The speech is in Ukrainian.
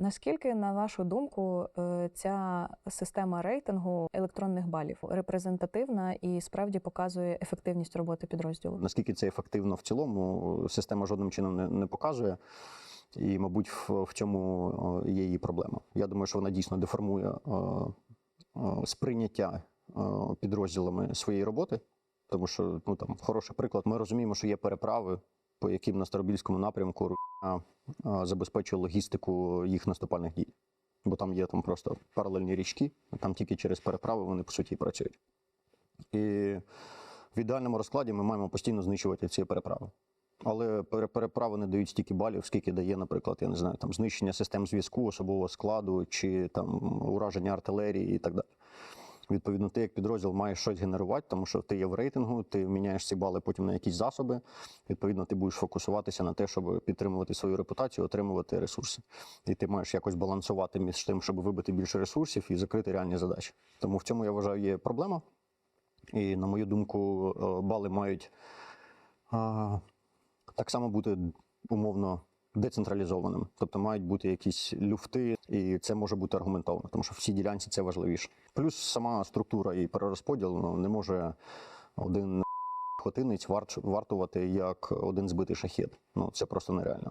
Наскільки, на вашу думку, е, ця система рейтингу електронних балів репрезентативна і справді показує ефективність роботи підрозділу? Наскільки це ефективно в цілому, система жодним чином не, показує. І, мабуть, в, е, є її проблема. Я думаю, що вона дійсно деформує сприйняття підрозділами своєї роботи. Тому що ну там хороший приклад. Ми розуміємо, що є переправи, по яким на Старобільському напрямку забезпечує логістику їх наступальних дій. Бо там є там просто паралельні річки, там тільки через переправи вони по суті працюють. І в ідеальному розкладі ми маємо постійно знищувати ці переправи. Але переправи не дають стільки балів, скільки дає, наприклад, я не знаю, там знищення систем зв'язку, особового складу чи там ураження артилерії і так далі. Відповідно, ти як підрозділ маєш щось генерувати, тому що ти є в рейтингу, ти міняєш ці бали потім на якісь засоби. Відповідно, ти будеш фокусуватися на те, щоб підтримувати свою репутацію, отримувати ресурси. І ти маєш якось балансувати між тим, щоб вибити більше ресурсів і закрити реальні задачі. Тому в цьому я вважаю є проблема. І на мою думку, е, бали мають а, так само бути умовно децентралізованими. Тобто мають бути якісь люфти, і це може бути аргументовано, тому що всі ділянці це важливіше. Плюс сама структура і перерозподіл ну, не може один хотинець варт, вартувати як один збитий шахет. Ну це просто нереально.